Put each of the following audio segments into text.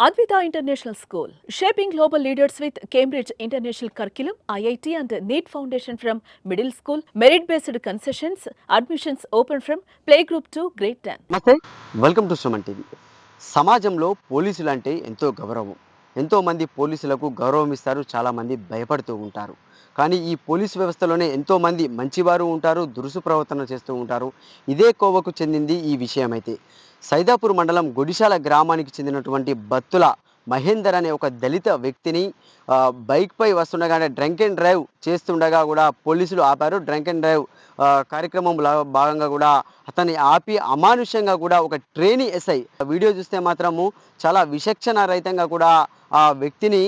Advitha international school shaping global leaders with Cambridge international curriculum IIT and NEET foundation from middle school merit based concessions admissions open from play group to grade ten welcome to Suman TV సమాజంలో పోలీసులు అంటే ఎంతో గౌరవం ఎంతోమంది పోలీసులకు గౌరవం ఇస్తారు చాలామంది భయపడుతూ ఉంటారు కానీ ఈ పోలీస్ వ్యవస్థలోనే ఎంతోమంది మంచివారు ఉంటారు దురుసు ప్రవర్తన చేస్తూ ఉంటారు. ఇదే కోవకు చెందింది ఈ విషయం అయితే సైదాపూర్ మండలం గుడిశాల గ్రామానికి చెందినటువంటి బత్తుల మహేందర్ అనే ఒక దళిత వ్యక్తిని బైక్పై వస్తుండగానే డ్రంక్ అండ్ డ్రైవ్ చేస్తుండగా కూడా పోలీసులు ఆపారు. డ్రంక్ అండ్ డ్రైవ్ కార్యక్రమంలో భాగంగా కూడా అతన్ని ఆపి అమానుష్యంగా కూడా ఒక ట్రైనీ ఎస్ఐ. వీడియో చూస్తే మాత్రము చాలా విచక్షణ రహితంగా కూడా ఆ వ్యక్తిని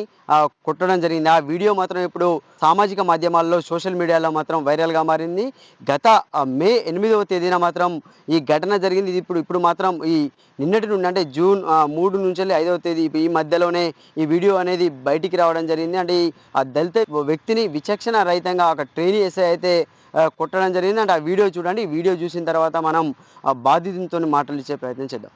కొట్టడం జరిగింది. ఆ వీడియో మాత్రం ఇప్పుడు సామాజిక మాధ్యమాల్లో సోషల్ మీడియాలో మాత్రం వైరల్గా మారింది. గత మే ఎనిమిదవ తేదీన మాత్రం ఈ ఘటన జరిగింది. ఇది ఇప్పుడు ఇప్పుడు మాత్రం ఈ నిన్నటి నుండి అంటే జూన్ మూడు నుంచి వెళ్ళి ఐదవ తేదీ ఈ మధ్యలోనే ఈ వీడియో అనేది బయటికి రావడం జరిగింది. అంటే ఈ ఆ దళిత వ్యక్తిని విచక్షణ రహితంగా ఒక ట్రైనీ ఎస్ఐ అయితే కొట్టడం జరిగింది. అంటే ఆ వీడియో చూడండి. ఈ వీడియో చూసిన తర్వాత మనం బాధితునితో బాధితులతో మాటలు ఇచ్చే ప్రయత్నం చేద్దాం.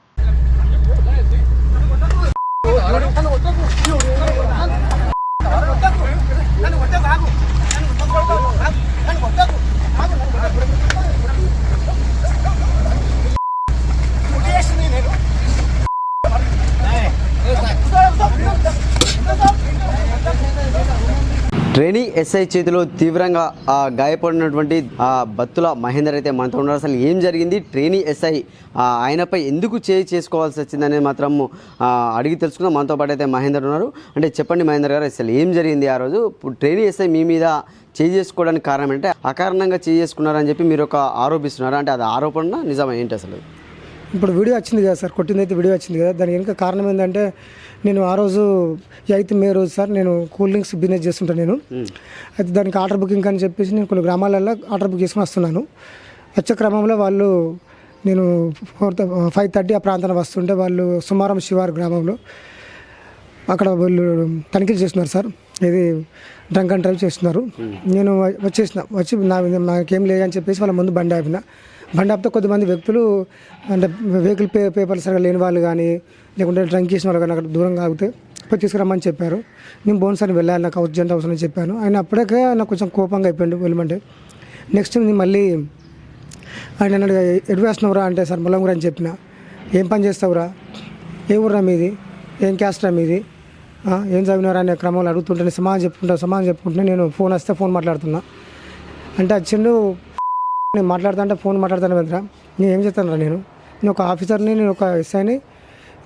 ట్రైనీ ఎస్ఐ చేతిలో తీవ్రంగా ఆ, గాయపడినటువంటి ఆ, బత్తుల మహేందర్ అయితే మనతో ఉన్నారు. అసలు ఏం జరిగింది? ట్రైనీ ఎస్ఐ ఆ, ఆయనపై ఎందుకు చేయి చేసుకోవాల్సి వచ్చిందనేది మాత్రం అడిగి తెలుసుకుందాం. మనతో పాటు అయితే మహేందర్ ఉన్నారు. అంటే చెప్పండి మహేందర్ గారు అసలు ఏం జరిగింది ఆ రోజు? ఇప్పుడు ట్రైనీ ఎస్ఐ మీ మీద చేయి చేసుకోవడానికి కారణం ఏంటంటే అకారణంగా చేయి చేసుకున్నారని చెప్పి మీరు ఒక ఆరోపిస్తున్నారు. అంటే అది ఆరోపణ నిజమా? ఏంటి అసలు? ఇప్పుడు వీడియో వచ్చింది కదా సార్ కొట్టింది అయితే వీడియో వచ్చింది కదా. దానికి వెనుక కారణం ఏంటంటే నేను ఆ రోజు ఎయిత్ మే రోజు సార్ నేను కూల్ డ్రింక్స్ బిజినెస్ చేస్తుంటాను నేను. అయితే దానికి ఆర్డర్ బుకింగ్ అని చెప్పేసి నేను కొన్ని గ్రామాలలో ఆర్డర్ బుక్ చేసుకుని వస్తున్నాను. వచ్చే క్రమంలో వాళ్ళు నేను ఫోర్ ఫైవ్ థర్టీ ఆ ప్రాంతానికి వస్తుంటే వాళ్ళు సుమారం శివారు గ్రామంలో అక్కడ వాళ్ళు తనిఖీలు చేస్తున్నారు సార్. ఇది డ్రంక్ అండ్ డ్రైవ్ చేస్తున్నారు. నేను వచ్చేసిన వచ్చి నా నాకేం లేదని చెప్పేసి వాళ్ళ ముందు బండి ఆపిన. బండాప్తో ఆపితే కొద్దిమంది వ్యక్తులు అంటే వెహికల్ పే పేపర్లు సరిగా లేని వాళ్ళు కానీ లేకుంటే డ్రంక్ చేసిన వాళ్ళు కానీ అక్కడ దూరంగా ఆగితే పోయి తీసుకురమ్మని చెప్పారు. నేను బోన్స్ అని వెళ్ళాలి నాకు అర్జెంట్ అవసరం అని చెప్పాను. ఆయన అప్పటికే నాకు కొంచెం కోపంగా అయిపోయింది వెళ్ళమంటే. నెక్స్ట్ నేను మళ్ళీ ఆయన అన్నాడు ఎటు వేస్తున్నావురా? అంటే సార్ ముల్లంగురా అని చెప్పిన. ఏం పని చేస్తావురా? ఏ ఊర్రా మీది? ఏం క్యాస్ట్రా మీది? ఏం చదివినారా అనే క్రమంలో అడుగుతుంటే సమాధానం చెప్పుకుంటా సమాధానం చెప్పుకుంటే నేను ఫోన్ వస్తే ఫోన్ మాట్లాడుతున్నా. అంటే వచ్చిండు నేను మాట్లాడుతుంటే ఫోన్ మాట్లాడతాను వెంటరా నేను ఏం చేస్తాను నేను? నేను ఒక ఆఫీసర్ని నేను ఒక ఎస్ఐని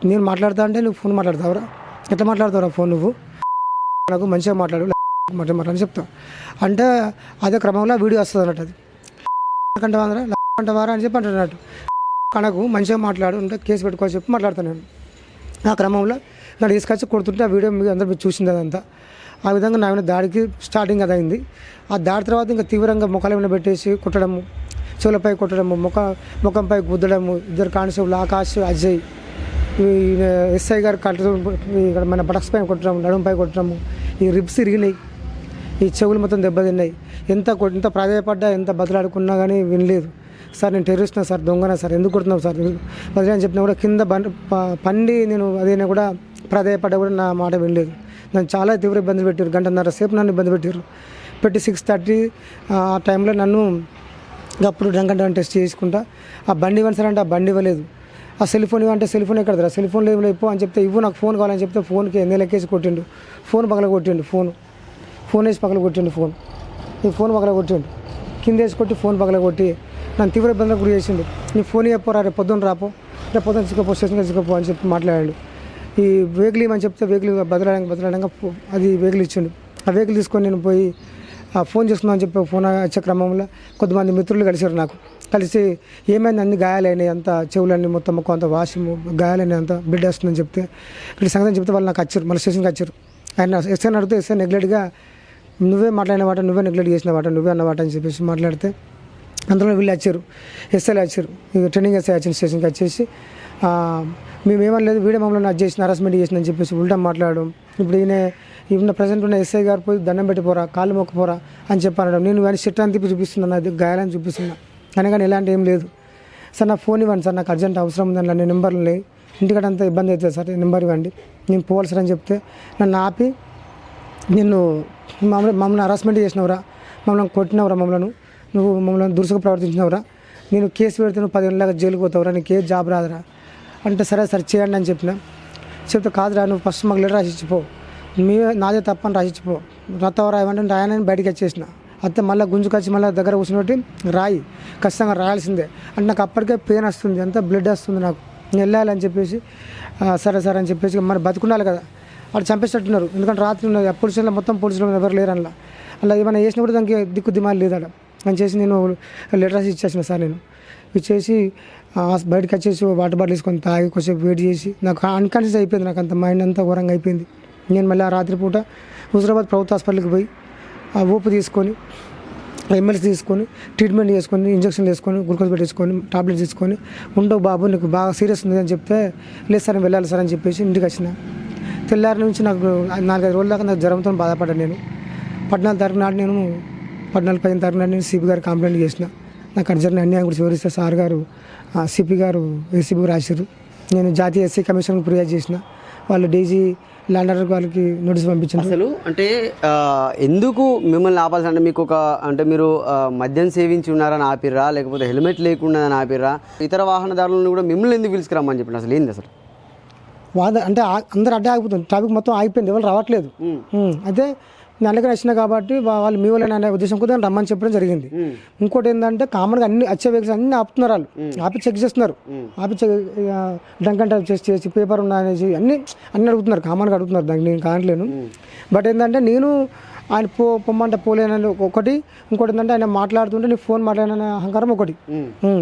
నేను మాట్లాడతా అంటే నువ్వు ఫోన్ మాట్లాడతావురా ఎట్లా మాట్లాడతావురా ఫోన్ నువ్వు? నాకు మంచిగా మాట్లాడు మాట్లాడు మాట్లాడి చెప్తా. అంటే అదే క్రమంలో వీడియో వస్తుంది అన్నట్టు అది. అంటే వందరా అని చెప్పి అంటున్నట్టు కనకు మంచిగా మాట్లాడు అంటే కేసు పెట్టుకో చెప్పి మాట్లాడతాను నేను. ఆ క్రమంలో నన్ను తీసుకొచ్చి కొడుతుంటే ఆ వీడియో మీరు అందరూ మీరు చూసింది అదంతా. ఆ విధంగా నా మీద దాడికి స్టార్టింగ్ అది అయింది ఆ దాడి తర్వాత ఇంకా తీవ్రంగా ముఖాల మీద పెట్టేసి కుట్టడము చెవులపై కొట్టడము ముఖ ముఖంపై గుద్దడము ఇద్దరు కానిస్టేబుల్ ఆకాష్ అజయ్ ఈ ఎస్ఐ గారు కట్టడం ఇక్కడ మన బటక్స్ పైన కొట్టడం నడుంపై కొట్టడము ఈ రిబ్స్ ఇరిగినాయి. ఈ చెవులు మొత్తం దెబ్బతిన్నాయి. ఎంత ఎంత ప్రాధాయపడ్డా ఎంత బదులాడుకున్నా కానీ వినలేదు. సార్ నేను టెర్రరిస్ట్నా సార్ దొంగనా సార్ ఎందుకు కొడుతున్నావు సార్? బదిలీ అని చెప్పినా కూడా కింద బండి ప- పండి నేను అదైనా కూడా ప్రాధాయపడ్డా కూడా నా మాట వినలేదు. నన్ను చాలా తీవ్ర ఇబ్బంది పెట్టారు. గంటన్నర సేపు నన్ను ఇబ్బంది పెట్టారు. పెట్టి సిక్స్ థర్టీ ఆ టైంలో నన్ను అప్పుడు డ్రంక్ టెస్ట్ చేసుకుంటా. ఆ బండి ఇవ్వండి సార్ అంటే ఆ బండి ఇవ్వలేదు. ఆ సెల్ ఫోన్ ఇవ్వంటే సెల్ ఫోన్ ఎక్కడ సెల్ ఫోన్ లేవు లేపు అని చెప్తే ఇవ్వు నాకు ఫోన్ కావాలని చెప్తే ఫోన్కి ఎన్ని లెక్కేసి కొట్టిండు? ఫోన్ పగల కొట్టిండు ఫోన్ ఫోన్ వేసి పగల కొట్టిండు ఫోన్ ఈ ఫోన్ పగల కొట్టిండు. కింద వేసి కొట్టి ఫోన్ పగల కొట్టి నన్ను తీవ్ర ఇబ్బందులకు గురి చేసిండు. నీ ఫోన్ చెప్పరా రేపు పొద్దున్న రాపో. రేపు పొద్దున్న చిక్కపో స్టేషన్కి చిక్కపో అని చెప్పి మాట్లాడాడు. ఈ వెహికల్ అని చెప్తే వెహికల్ బదలడానికి బదలడంగా అది వెహికల్ ఇచ్చిండు. ఆ వెహికల్ తీసుకొని నేను పోయి ఆ ఫోన్ చేస్తున్నాను చెప్పి ఫోన్ వచ్చే క్రమంలో కొద్దిమంది మిత్రులు కలిసారు నాకు. కలిసి ఏమైంది అన్ని గాయాలైనాయి అంత చెవులన్నీ మొత్తం మొక్క అంత వాషము గాయాలైనాయి అంత బిడ్డ వస్తుందని చెప్తే ఇక్కడ సంగతి చెప్తే వాళ్ళు నాకు వచ్చారు మళ్ళీ స్టేషన్కి వచ్చారు. ఆయన ఎస్ఐని అడిగితే ఎస్ఐ నెగ్లెట్గా నువ్వే మాట్లాడిన వాట నువ్వే నెగ్లెక్ట్ చేసిన వాట నువ్వే అన్నవాట అని చెప్పేసి మాట్లాడితే అందులో వీళ్ళు వచ్చారు ఎస్ఐలు వచ్చారు ఇక ట్రైనింగ్ ఎస్ఐ వచ్చిన స్టేషన్కి వచ్చేసి ఆ, మేము ఏమనలేదు వీడియో మమ్మల్ని అది చేసిన హరాస్మెంట్ చేసిన అని చెప్పేసి ఉల్టా మాట్లాడడం. ఇప్పుడు ఈయన ఉన్న ప్రజెంట్ ఉన్న ఎస్ఐ గారు పోయి దండం పెట్టిపోరా కాళ్ళు మొక్కపోరా అని చెప్పి నేను కానీ షర్ట్ అని తిప్పి చూపిస్తున్నాను అది గాయాలని చూపిస్తున్నా. అనగానే ఎలాంటి ఏం లేదు. సార్ నా ఫోన్ ఇవ్వండి సార్ నాకు అర్జెంట్ అవసరం ఉంది నేను నెంబర్లు లేవు. ఇంటికాడ అంత ఇబ్బంది అవుతుంది సార్ నెంబర్ ఇవ్వండి. నేను పోవాలి సార్ అని చెప్తే నన్ను ఆపి నిన్ను మమ్మల్ని మమ్మల్ని హరాస్మెంట్ చేసినవరా మమ్మల్ని కొట్టినవరా మమ్మల్ని? నువ్వు మమ్మల్ని దురుసుగా ప్రవర్తించినవరా. నేను కేసు పెడితే నువ్వు పదిహేనులాగా జైలుకి పోతావురా. నీకు ఏ జాబ్ రాదురా. అంటే సరే సరే చేయండి అని చెప్పిన. చెప్తే కాదురా నువ్వు ఫస్ట్ మాకు లెటర్ రాసిచ్చిపో మీ నాదే తప్పని రాసిచ్చిపో రత్తవ రాయమంటే రాయనని బయటకి వచ్చేసిన. అత్తే మళ్ళీ గుంజుకొచ్చి మళ్ళీ దగ్గర కూర్చున్నట్టు రాయి. ఖచ్చితంగా రాయాల్సిందే. అంటే నాకు అప్పటికే పెయిన్ వస్తుంది. అంతా బ్లడ్ వస్తుంది నాకు. నేను వెళ్ళాలని చెప్పేసి సరే సరే అని చెప్పేసి మరి బతుకుండాలి కదా. వాళ్ళు చంపేసినట్టున్నారు. ఎందుకంటే రాత్రి ఉన్నది పోలీసులు మొత్తం పోలీసులు ఎవరు లేరు అందులో అలా ఏమైనా చేసినప్పుడు దానికి దిక్కు దిమాలు లేదు అక్కడ అని చేసి నేను లెటర్స్ ఇచ్చేసిన సార్ నేను. ఇచ్చేసి బయటకు వచ్చేసి వాటర్ బాటిల్ తీసుకొని తాగి కొంచెం వెయిట్ చేసి నాకు అన్కాన్షియస్ అయిపోయింది నాకు అంత మైండ్ అంతా ఘోరంగా అయిపోయింది. నేను మళ్ళీ ఆ రాత్రిపూట హుజరాబాద్ ప్రభుత్వ హాస్పిటల్కి పోయి ఆ ఊపు తీసుకొని ఎంఎల్స్ తీసుకొని ట్రీట్మెంట్ చేసుకొని ఇంజక్షన్లు వేసుకొని గ్లూకోజ్ పెట్టేసుకొని టాబ్లెట్స్ తీసుకొని ఉండవు బాబు నీకు బాగా సీరియస్ ఉంది అని చెప్తే లేదు సార్ నేను వెళ్ళాలి సార్ అని చెప్పేసి ఇంటికి వచ్చిన. తెల్లారి నుంచి నాకు నాలుగైదు రోజుల దాకా నాకు జ్వరంతో బాధపడ్డాను నేను. పద్నాలుగు తారీఖు నాడు నేను పద్నాలుగు పదిహేను తారీఖు నాడు నేను సిపి గారు కంప్లైంట్ చేసిన. నాకు జరిగిన అన్యాయం గురించి వివరిస్తే సార్ గారు సిపి గారు ఏసీబీ రాశారు నేను జాతీయ ఎస్సీ కమిషన్కి ఫిర్యాదు చేసిన. వాళ్ళు డీజీ ల్యాండ్ ఆర్డర్ వాళ్ళకి నోటీస్ పంపించారు అసలు అంటే ఎందుకు మిమ్మల్ని ఆపాల్సి అంటే మీకు ఒక అంటే మీరు మద్యం సేవించి ఉన్నారని ఆపిర్రా లేకపోతే హెల్మెట్ లేకుండా అని ఆపిర్రా? ఇతర వాహనదారులను కూడా మిమ్మల్ని ఎందుకు పిలుచుకురమ్మని చెప్పిన అసలు? ఏంది అసలు? వాద అంటే అందరూ అడ్డే ఆగిపోతుంది ట్రాఫిక్ మొత్తం ఆగిపోయింది. ఎవరు రావట్లేదు. అయితే నేను అందుకని వచ్చిన కాబట్టి వాళ్ళు మీ వాళ్ళని అనే ఉద్దేశం కొద్దిగా రమ్మని చెప్పడం జరిగింది. ఇంకోటి ఏంటంటే కామన్గా అన్ని వచ్చే వెహికల్స్ అన్ని ఆపుతున్నారు వాళ్ళు. ఆపి చెక్ చేస్తున్నారు. ఆపి చెక్ అండ్ డ్రైవ్ చేసి చేసి పేపర్ ఉన్నా అనేసి అన్ని అన్ని అడుగుతున్నారు. కామన్గా అడుగుతున్నారు. దానికి నేను కానట్లేను. బట్ ఏంటంటే నేను ఆయన పో పొమ్మంటే పోలేనని ఒకటి ఇంకోటి ఏంటంటే ఆయన మాట్లాడుతుంటే నీ ఫోన్ మాట్లాడిన అహంకారం ఒకటి.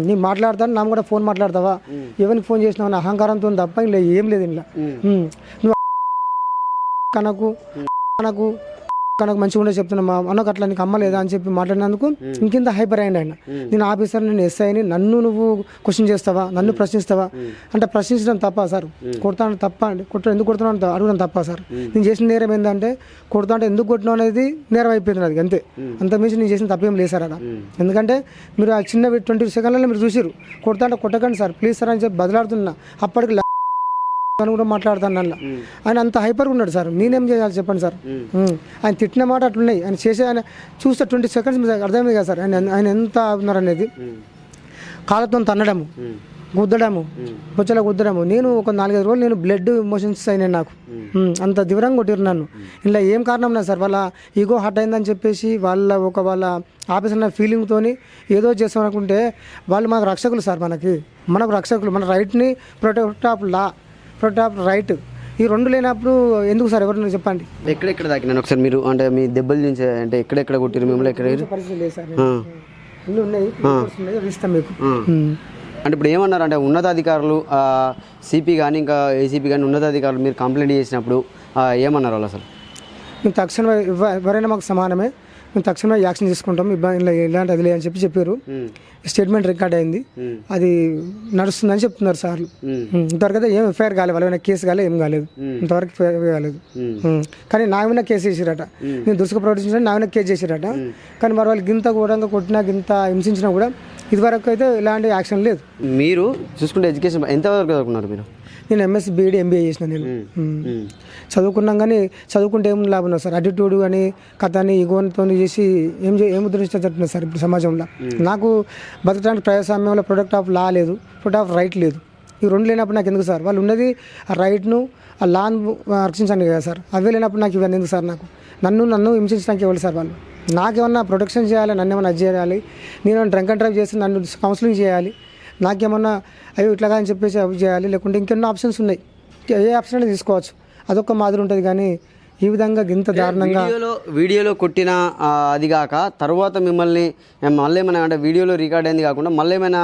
నీ మాట్లాడతాను నా కూడా ఫోన్ మాట్లాడతావా? ఎవరికి ఫోన్ చేసినావు అనే అహంకారంతో తప్ప ఇలా ఏం లేదు ఇలా నువ్వు కనకు కనకు కనుక మంచిగా ఉండే చెప్తున్నా మా అన్నకు అట్లా నీకు అమ్మలేదా అని చెప్పి మాట్లాడినందుకు ఇంకింత హైపర్ అయ్యండి ఆయన. నేను ఆఫీసర్ నేను ఎస్ఐని నన్ను నువ్వు క్వశ్చన్ చేస్తావా? నన్ను ప్రశ్నిస్తావా? అంటే ప్రశ్నించడం తప్ప సార్? కొడతాను తప్ప అండి? కొట్ట ఎందుకు కొడుతున్నావు అడగడం తప్ప సార్? నేను చేసిన నేరం ఏంటంటే కొడతా అంటే ఎందుకు కొట్టినావు అనేది నేరం అయిపోయింది అది అంతే. అంత మించి నేను చేసిన తప్పేం లేదు సార్ అక్కడ ఎందుకంటే మీరు ఆ చిన్న ట్వంటీ సెకండ్లలో మీరు చూసిరు కొడతా అంటే కొట్టకండి సార్ ప్లీజ్ సార్ అని చెప్పి బదిలాడుతున్నా. అప్పటికి అని కూడా మాట్లాడతాను నల్ల ఆయన అంత హైపర్ ఉన్నాడు సార్. నేనేం చేయాలి చెప్పండి సార్. ఆయన తిట్టిన మాట అట్లున్నాయి. ఆయన చేసే ఆయన చూస్తే ట్వంటీ సెకండ్స్ మీద అర్థమైంది కదా సార్. ఆయన ఆయన ఎంత ఉన్నారు అనేది కాళ్ళతో తన్నడము గుద్దడము బొచ్చల గుద్దడము. నేను ఒక నాలుగైదు రోజులు నేను బ్లడ్ మోషన్స్ అయినాయి నాకు. అంత దివరంగా కొట్టిరు నన్ను. ఇలా ఏం కారణం లేదు సార్ వాళ్ళ ఈగో హట్ అయిందని చెప్పేసి వాళ్ళ ఒక వాళ్ళ ఆఫీసర్ ఉన్న ఫీలింగ్తోని ఏదో చేస్తాం అనుకుంటే వాళ్ళు మనకు రక్షకులు సార్ మనకి. మనకు రక్షకులు మన రైట్ని protect of law of right ఈ రెండు లేనప్పుడు ఎందుకు సార్? ఎవరైనా చెప్పండి. ఎక్కడెక్కడ తాకినాను ఒకసారి మీరు అంటే మీ దెబ్బల నుంచి అంటే ఎక్కడెక్కడ కొట్టిరు మిమ్మల్ని? ఎక్కడ పరిస్థితి లేదు సార్. ఆ. అన్నీ ఉన్నాయి. ఇస్తాం మీకు. అంటే ఇప్పుడు ఏమన్నారు? అంటే ఉన్నతాధికారులు సిపి కానీ ఇంకా ఏసీపీ కానీ ఉన్నతాధికారులు మీరు కంప్లైంట్ చేసినప్పుడు ఏమన్నారు వాళ్ళు అసలు? ఎవ- ఎవరైనా మాకు సమానమే. మేము తక్షణమే యాక్షన్ తీసుకుంటాం. ఇబ్బంది ఇలా ఇలాంటి అది లేదు అని చెప్పి చెప్పారు. స్టేట్మెంట్ రికార్డ్ అయింది. అది నడుస్తుందని చెప్తున్నారు సార్లు. ఇంతవరకు అయితే ఏం ఎఫ్ఐఆర్ కాలేదు వాళ్ళ కేసు కాలేదు ఏం కాలేదు. ఇంతవరకు కాలేదు. కానీ నా మీద కేసు చేసిరట నేను దురుసుకు ప్రవర్తించిన నా మీద కేసు చేసిరట కానీ మరి వాళ్ళు గింత ఘోరంగా కొట్టినా గింత హింసించినా కూడా ఇదివరకు అయితే ఇలాంటి యాక్షన్ లేదు. మీరు చూసుకుంటే ఎడ్యుకేషన్ ఎంతవరకు చదువుకున్నారు మీరు? నేను ఎంఎస్ బీఈడి ఎంబీఏ చేసిన నేను. చదువుకున్నాం కానీ చదువుకుంటే ఏం లాభం లేదు సార్. అటిట్యూడ్ కానీ కథని ఈగోతో చేసి ఏం ఏం ఉద్ధరించుకుంటున్నారు సార్ ఇప్పుడు సమాజంలో. నాకు బతకడానికి ప్రజాస్వామ్యంలో ప్రొడక్ట్ ఆఫ్ లా లేదు. ప్రొడక్ట్ ఆఫ్ రైట్ లేదు. ఈ రెండు లేనప్పుడు నాకు ఎందుకు సార్? వాళ్ళు ఉన్నది ఆ రైట్ను ఆ లాన్ రక్షించండి కదా సార్. అవే లేనప్పుడు నాకు ఇవన్నీ ఎందుకు సార్ నాకు? నన్ను నన్ను హింసించడానికి ఇవ్వాలి సార్ వాళ్ళు? నాకేమన్నా ప్రొటెక్షన్ చేయాలి నన్ను ఏమన్నా అది చేయాలి నేను డ్రంక్ అండ్ డ్రైవ్ చేసి నన్ను కౌన్సిలింగ్ చేయాలి నాకేమన్నా అయ్యో ఇట్లాగా అని చెప్పేసి అవి చేయాలి లేకుంటే ఇంకెన్నో ఆప్షన్స్ ఉన్నాయి. ఏ ఆప్షన్ అయినా తీసుకోవచ్చు. అదొక మాదిరి ఉంటుంది కానీ ఈ విధంగా ఇంత దారుణంగా వీడియోలో వీడియోలో కొట్టిన అది కాక తర్వాత మిమ్మల్ని మళ్ళీ ఏమైనా అంటే వీడియోలో రికార్డ్ అయింది కాకుండా మళ్ళీ ఏమైనా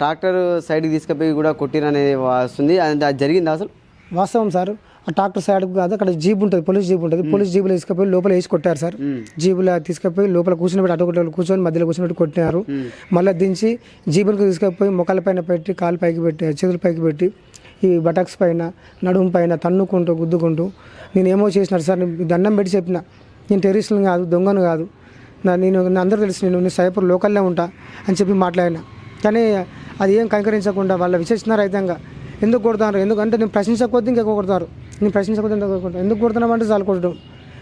ట్రాక్టర్ సైడ్కి తీసుకుపోయి కూడా కొట్టిరనేది వస్తుంది. అది అది జరిగిందా అసలు? వాస్తవం సార్. ట్రాక్టర్ సైడ్ కాదు అక్కడ జీప్ ఉంటుంది పోలీస్ జీప్ ఉంటుంది. పోలీస్ జీబులో తీసుకుపోయి లోపల వేసి కొట్టారు సార్. జీబులో తీసుకుపోయి లోపల కూర్చుని పెట్టి అటు కూర్చొని మధ్యలో కూర్చొని పెట్టి కొట్టినారు. మళ్ళీ దించి జీబులకు తీసుకుపోయి మొక్కల పైన పెట్టి కాలు పైకి పెట్టి చేతుల పైకి పెట్టి ఈ బటక్స్ పైన నడుము పైన తన్నుకుంటూ గుద్దుకుంటూ నేను ఏమో చేసినారు సార్. దండం పెట్టి చెప్పిన. నేను టెర్రరిస్ట్ని కాదు దొంగను కాదు. నా నేను అందరూ తెలుసు నేను నేను సైపర్ లోకల్లో ఉంటా అని చెప్పి మాట్లాడినా. కానీ అది ఏం కనికరించకుండా వాళ్ళ విశేషణ రహితంగా ఎందుకు కొడతారు? ఎందుకు అంటే నేను ప్రశ్నించకపోతే ఇంకా కొడతారు? నేను ప్రశ్నించకపోతే ఎందుకు కొడతాను ఎందుకు కొడుతున్నామంటే చాలు కొట్టడం.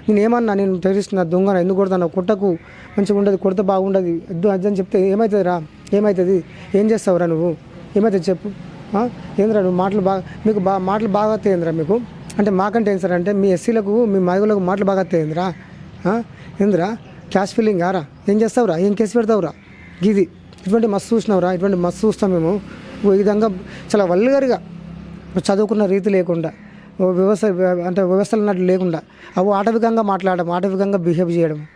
నేను ఏమన్నా నేను టెరిస్ట్ నా దొంగ ఎందుకు కొడతాను కొట్టకు. మంచిగా ఉండదు కొడితే బాగుండదు. ఎద్దు అది అని చెప్తే ఏమవుతుంది రా ఏమవుతుంది ఏం చేస్తావురా నువ్వు? ఏమవుతుంది చెప్పు. ఏంద్రా ఏందిరా నువ్వు మాటలు బాగా మీకు బా మాటలు బాగా వస్తాయిందిరా మీకు? అంటే మాకంటే ఏం సార్ అంటే మీ ఎస్సీలకు మీ మగలకు మాటలు బాగా వస్తాయిందిరా ఏందిరా? క్యాష్ ఫీలింగ్ ఆరా? ఏం చేస్తావురా? ఏం కేసు పెడతావురా? ఇది ఇటువంటి మస్తు చూసినావురా? ఇటువంటి మస్తు చూస్తాం మేము. ఓ ఈ విధంగా చాలా వల్గరిగా. చదువుకున్న రీతి లేకుండా. వ్యవస్థ అంటే వ్యవస్థలు అన్నట్టు లేకుండా అవి ఆటవికంగా మాట్లాడడం ఆటవికంగా బిహేవ్ చేయడం.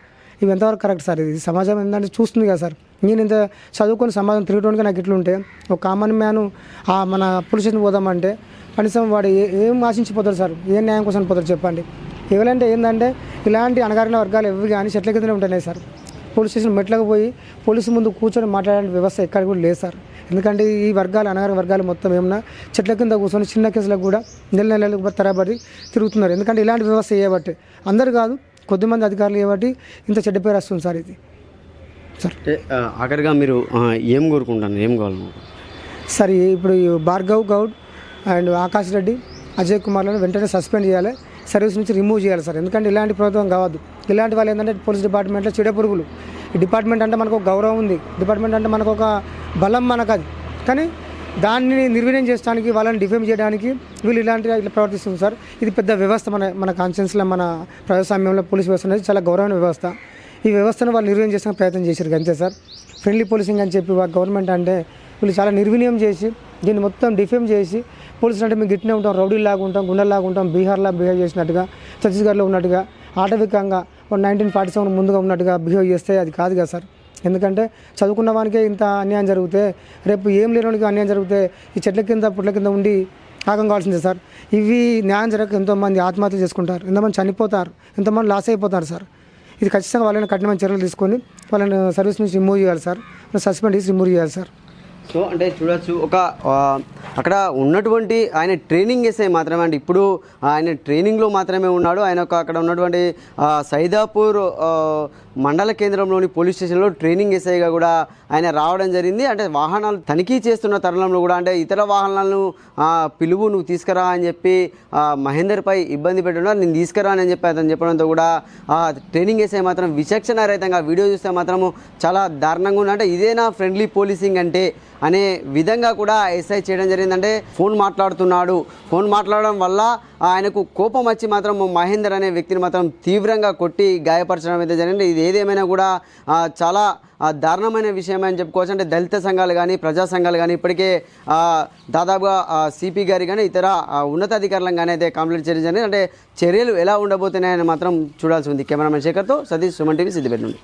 ఇవి ఎంతవరకు కరెక్ట్ సార్ ఇది? సమాజం ఏంటంటే చూస్తుంది కదా సార్. నేను ఇంత చదువుకొని సమాజం తిరగడానికి నాకు ఇట్లుంటే ఒక కామన్ మ్యాన్ ఆ మన పోలీస్ పోదామంటే కనీసం వాడు ఏ- ఏం ఆశించిపోతారు సార్? ఏం న్యాయం కోసం పోతారు చెప్పండి? ఎవరంటే ఏంటంటే ఇలాంటి అణగారిన వర్గాలు ఎవి కానీ చెట్ల కిందనే ఉంటున్నాయి సార్. పోలీస్ స్టేషన్ మెట్లకు పోయి పోలీసు ముందు కూర్చొని మాట్లాడే వ్యవస్థ ఎక్కడ కూడా లేదు సార్. ఎందుకంటే ఈ వర్గాలు అనగారిన వర్గాలు మొత్తం ఏమన్నా చెట్ల కింద కూర్చొని చిన్న కేసులకు కూడా నెల నెలలకు తరబడి తిరుగుతున్నారు. ఎందుకంటే ఇలాంటి వ్యవస్థ చేయబట్టి అందరు కాదు కొద్దిమంది అధికారులు చేయబట్టి ఇంత చెడ్డ పేరు వస్తుంది సార్ ఇది. సార్. ఆఖరిగా మీరు ఏం కోరుకుంటాను ఏం కావాలి? సార్ ఇప్పుడు భార్గవ్ గౌడ్ అండ్ ఆకాష్ రెడ్డి అజయ్ కుమార్లను వెంటనే సస్పెండ్ చేయాలి. సర్వీస్ నుంచి రిమూవ్ చేయాలి సార్. ఎందుకంటే ఇలాంటి ప్రభుత్వం కావద్దు. ఇలాంటి వాళ్ళు ఏంటంటే పోలీస్ డిపార్ట్మెంట్లో చెడ పురుగులు. ఈ డిపార్ట్మెంట్ అంటే మనకు ఒక గౌరవం ఉంది. డిపార్ట్మెంట్ అంటే మనకు ఒక బలం మనకు అది కానీ దాన్ని నిర్వీర్యం చేయడానికి వాళ్ళని డిఫేమ్ చేయడానికి వీళ్ళు ఇలాంటి ఇట్లా ప్రవర్తిస్తుంది సార్. ఇది పెద్ద వ్యవస్థ మన మన కాన్షియన్స్లో మన ప్రజాస్వామ్యంలో పోలీస్ వ్యవస్థ అనేది చాలా గౌరవమైన వ్యవస్థ. ఈ వ్యవస్థను వాళ్ళు నిర్వీర్యం చేసిన ప్రయత్నం చేశారు అంతే సార్. ఫ్రెండ్లీ పోలీసింగ్ అని చెప్పి గవర్నమెంట్ అంటే వీళ్ళు చాలా నిర్వినియం చేసి దీన్ని మొత్తం డిఫేమ్ చేసి పోలీసులు అంటే మేము గిట్టినే ఉంటాం రౌడీలాగా ఉంటాం గుండెల్లాగా ఉంటాం బీహార్లా బిహేవ్ చేసినట్టుగా ఛత్తీస్గఢ్లో ఉన్నట్టుగా ఆటవికంగా నైన్టీన్ ఫార్టీ సెవెన్ ముందుగా ఉన్నట్టుగా బిహేవ్ చేస్తే అది కాదు కదా సార్. ఎందుకంటే చదువుకున్న వానికే ఇంత అన్యాయం జరిగితే రేపు ఏం లేనివానికి అన్యాయం జరిగితే ఈ చెట్ల కింద పుట్ల కింద ఉండి ఆగం కావాల్సిందే సార్. ఇవి న్యాయం జరగక ఎంతోమంది ఆత్మహత్య చేసుకుంటారు. ఎంతమంది చనిపోతారు. ఎంతమంది లాస్ అయిపోతారు సార్. ఇది ఖచ్చితంగా వాళ్ళని కఠినమైన చర్యలు తీసుకొని వాళ్ళని సర్వీస్ నుంచి రిమూవ్ చేయాలి సార్. సస్పెండ్ చేసి రిమూవ్ చేయాలి సార్. సో అంటే చూడొచ్చు ఒక అక్కడ ఉన్నటువంటి ఆయన ట్రైనింగ్ ఎస్ఐ మాత్రమే అండి. ఇప్పుడు ఆయన ట్రైనింగ్లో మాత్రమే ఉన్నాడు. ఆయన ఒక అక్కడ ఉన్నటువంటి సైదాపూర్ మండల కేంద్రంలోని పోలీస్ స్టేషన్లో ట్రైనింగ్ ఎస్ఐగా కూడా ఆయన రావడం జరిగింది. అంటే వాహనాలు తనిఖీ చేస్తున్న తరుణంలో కూడా అంటే ఇతర వాహనాలను పిలువు నువ్వు తీసుకురా అని చెప్పి మహేందర్పై ఇబ్బంది పెట్టున్నారు. నేను తీసుకురా అని చెప్పి అతను చెప్పడంతో కూడా ట్రైనింగ్ ఎస్ఐ మాత్రం విచక్షణ రహితంగా వీడియో చూస్తే మాత్రము చాలా దారుణంగా ఉంది. అంటే ఇదేనా ఫ్రెండ్లీ పోలీసింగ్ అంటే అనే విధంగా కూడా ఎస్ఐ చేయడం జరిగిందంటే ఫోన్ మాట్లాడుతున్నాడు. ఫోన్ మాట్లాడడం వల్ల ఆయనకు కోపం వచ్చి మాత్రం మహేందర్ అనే వ్యక్తిని మాత్రం తీవ్రంగా కొట్టి గాయపరచడం అయితే జరిగింది. ఇది ఏదేమైనా కూడా చాలా దారుణమైన విషయం అని చెప్పుకోవచ్చు. అంటే దళిత సంఘాలు కానీ ప్రజా సంఘాలు కానీ ఇప్పటికే దాదాపుగా సిపి గారి కానీ ఇతర ఉన్నతాధికారులను కానీ అయితే కంప్లైంట్ చేయడం జరిగింది. అంటే చర్యలు ఎలా ఉండబోతున్నాయని మాత్రం చూడాల్సి ఉంది. కెమెరామెన్ శేఖర్తో సతీష్ సుమన్ టీవీ సిద్దిపేట నుండి.